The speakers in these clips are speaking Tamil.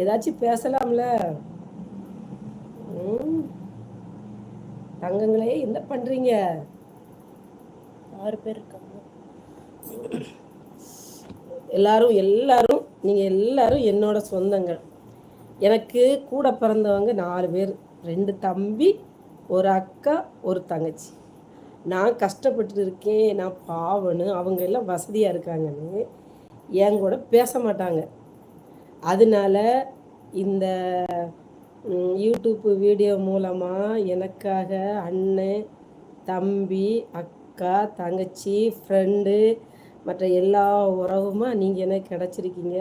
ஏதாச்சும் பேசலாம்ல. தங்கங்களே என்ன பண்றீங்க? ஆறு பேர் இருக்காங்க. எல்லாரும் எல்லாரும் நீங்க எல்லாரும் என்னோட சொந்தங்கள். எனக்கு கூட பிறந்தவங்க நாலு பேர். ரெண்டு தம்பி ஒரு அக்கா ஒரு தங்கச்சி. நான் கஷ்டப்பட்டு இருக்கேன். நான் பாவனு அவங்க எல்லாம் வசதியாக இருக்காங்கன்னு என் கூட பேச மாட்டாங்க. அதனால இந்த யூடியூப் வீடியோ மூலமாக எனக்காக அண்ணன் தம்பி அக்கா தங்கச்சி ஃப்ரெண்டு மற்ற எல்லா உறவுமா நீங்கள் எனக்கு கிடச்சிருக்கீங்க.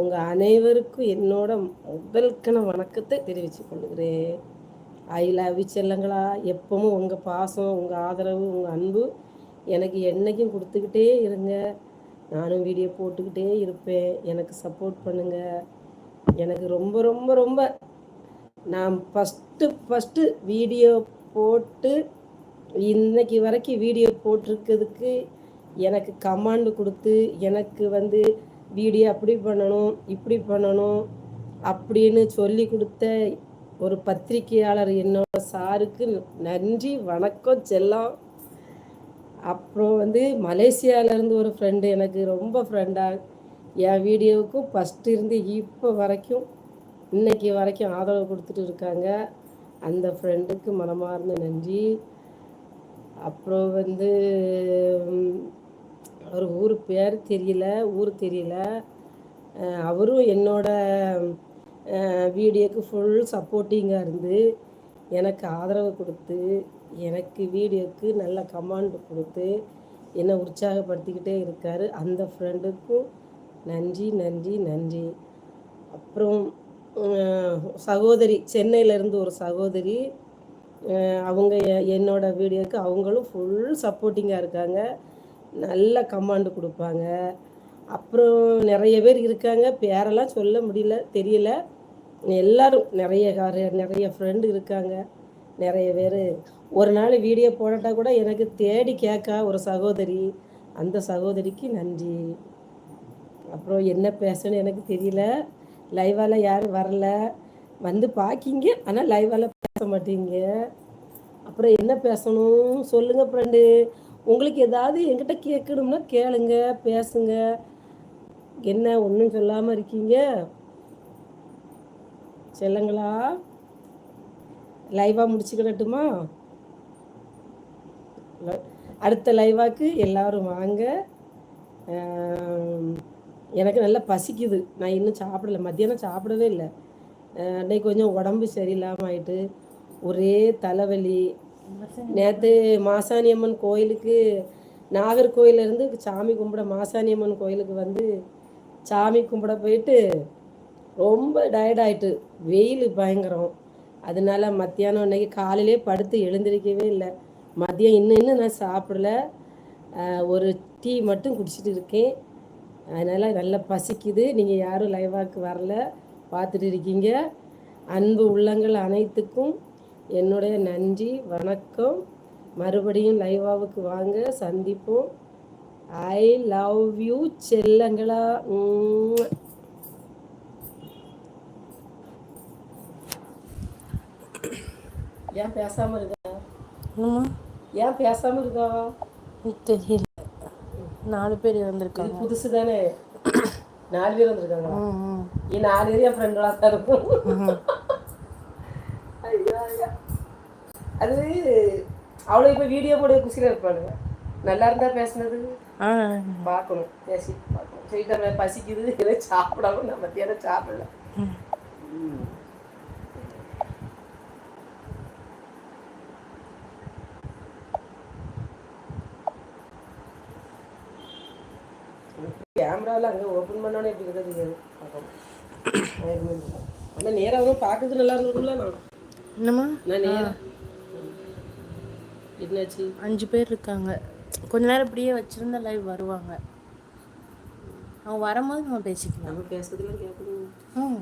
உங்கள் அனைவருக்கும் என்னோட முதல்கன வணக்கத்தை தெரிவித்துக் கொள்கிறேன். ஐ லவ் செல்லங்களா. எப்பவும் உங்கள் பாசம் உங்கள் ஆதரவு உங்கள் அன்பு எனக்கு என்னைக்கும் கொடுத்துக்கிட்டே இருங்க. நானும் வீடியோ போட்டுக்கிட்டே இருப்பேன். எனக்கு சப்போர்ட் பண்ணுங்கள் எனக்கு ரொம்ப ரொம்ப ரொம்ப. நான் ஃபஸ்ட்டு ஃபஸ்ட்டு வீடியோ போட்டு இன்னைக்கு வரைக்கும் வீடியோ போட்டிருக்கிறதுக்கு எனக்கு கமாண்டு கொடுத்து எனக்கு வந்து வீடியோ அப்படி பண்ணணும் இப்படி பண்ணணும் அப்படின்னு சொல்லி கொடுத்த ஒரு பத்திரிக்கையாளர் என்னோட சாருக்கு நன்றி வணக்கம் செல்லம். அப்புறம் வந்து மலேசியாவிலேருந்து ஒரு ஃப்ரெண்டு எனக்கு ரொம்ப ஃப்ரெண்டாக என் வீடியோவுக்கும் ஃபஸ்ட்டு இருந்து இப்போ வரைக்கும் இன்றைக்கி வரைக்கும் ஆதரவு கொடுத்துட்டு இருக்காங்க. அந்த ஃப்ரெண்டுக்கு மனமார்ந்த நன்றி. அப்புறம் வந்து அவர் ஊர் பேர் தெரியல ஊர் தெரியல. அவரும் என்னோட வீடியோக்கு ஃபுல் சப்போர்ட்டிங்காக இருந்து எனக்கு ஆதரவு கொடுத்து எனக்கு வீடியோக்கு நல்ல கமாண்ட் கொடுத்து என்னை உற்சாகப்படுத்திக்கிட்டே இருக்கார். அந்த ஃப்ரெண்டுக்கும் நன்றி நன்றி நன்றி. அப்புறம் சகோதரி சென்னையிலேருந்து ஒரு சகோதரி அவங்க எ- என்னோட வீடியோக்கு அவங்களும் ஃபுல் சப்போர்ட்டிங்காக இருக்காங்க. நல்ல கமாண்டு கொடுப்பாங்க. அப்புறம் நிறைய பேர் இருக்காங்க. பேரெல்லாம் சொல்ல முடியல தெரியல. எல்லாரும் நிறைய கார- நிறைய ஃப்ரெண்டு இருக்காங்க. நிறைய பேர். ஒரு நாள் வீடியோ போடட்டா கூட எனக்கு தேடி கேட்கா ஒரு சகோதரி. அந்த சகோதரிக்கு நன்றி. அப்புறம் என்ன பேசணும்னு எனக்கு தெரியல. லைவால் யாரும் வரல. வந்து பார்க்கிங்க ஆனால் லைவால் பேச மாட்டீங்க. அப்புறம் என்ன பேசணும்? சொல்லுங்கள் ஃப்ரெண்டு உங்களுக்கு ஏதாவது என்கிட்ட கேட்கணும்னா கேளுங்க பேசுங்க. என்ன ஒன்றும் சொல்லாமல் இருக்கீங்க? செல்லங்களா? லைவாக முடிச்சுக்கிடட்டுமா? அடுத்த லைவாக்கு எல்லாரும் வாங்க. எனக்கு நல்லா பசிக்குது. நான் இன்னும் சாப்பிடல. மத்தியானம் சாப்பிடவே இல்லை. அன்னைக்கு கொஞ்சம் உடம்பு சரியில்லாமல் ஆயிட்டு ஒரே தலைவலி. நேற்று மாசாணி அம்மன் கோயிலுக்கு நாகர்கோயிலேருந்து சாமி கும்பிட மாசாணி அம்மன் கோயிலுக்கு வந்து சாமி கும்பிட போயிட்டு ரொம்ப டயர்ட் ஆயிட்டு வெயில் பயங்கரம். அதனால மத்தியானம் இன்னைக்கு காலையிலே படுத்து எழுந்திருக்கவே இல்லை. மதியம் இன்னும் இன்னும் நான் சாப்பிடல. ஒரு டீ மட்டும் குடிச்சிட்டு இருக்கேன். அதனால் நல்லா பசிக்குது. நீங்கள் யாரும் லைவாக்கு வரல. பார்த்துட்டு இருக்கீங்க. அன்பு உள்ளங்கள் அனைத்துக்கும் என்னுடைய நன்றி வணக்கம். மறுபடியும் லைவாவுக்கு வாங்க. சந்திப்போம். ஐ லவ் யூ செல்லங்களா. ஏன் பேசாம இருக்கா? ஏன் பேசாம இருக்கா? தெரியல. நாலு பேர் வந்திருக்காங்க புதுசு தானே நாலு பேர் வந்திருக்காங்க. நீ நாலு பேர் என் ஃப்ரெண்டெல்லாம் தான் இருக்கும். அது அவ்வளோ இப்போ வீடியோ போட குசியில் இருப்பானுங்க நல்லா இருந்தா பேசுனது. பார்க்கணும். பேசி பார்க்கணும். நான் பசிக்குது. எதுவும் சாப்பிடாம நான் மத்தியானம் சாப்பிடல. கேமராவில் அங்கே ஓப்பன் பண்ணோன்னே எப்படி இருக்கிறது ஆனால் நேராகவும் பார்க்கறது நல்லா இருந்ததுல நான் என்னம்மா? நான் நேரம் என்னாச்சு? அஞ்சு பேர் இருக்காங்க. கொஞ்ச நேரம் இப்படியே வச்சிருந்தா லைவ் வருவாங்க. அவங்க வரும்போது நம்ம பேசிக்கலாம். நம்ம பேசுறதுலாம் கேட்கணும்.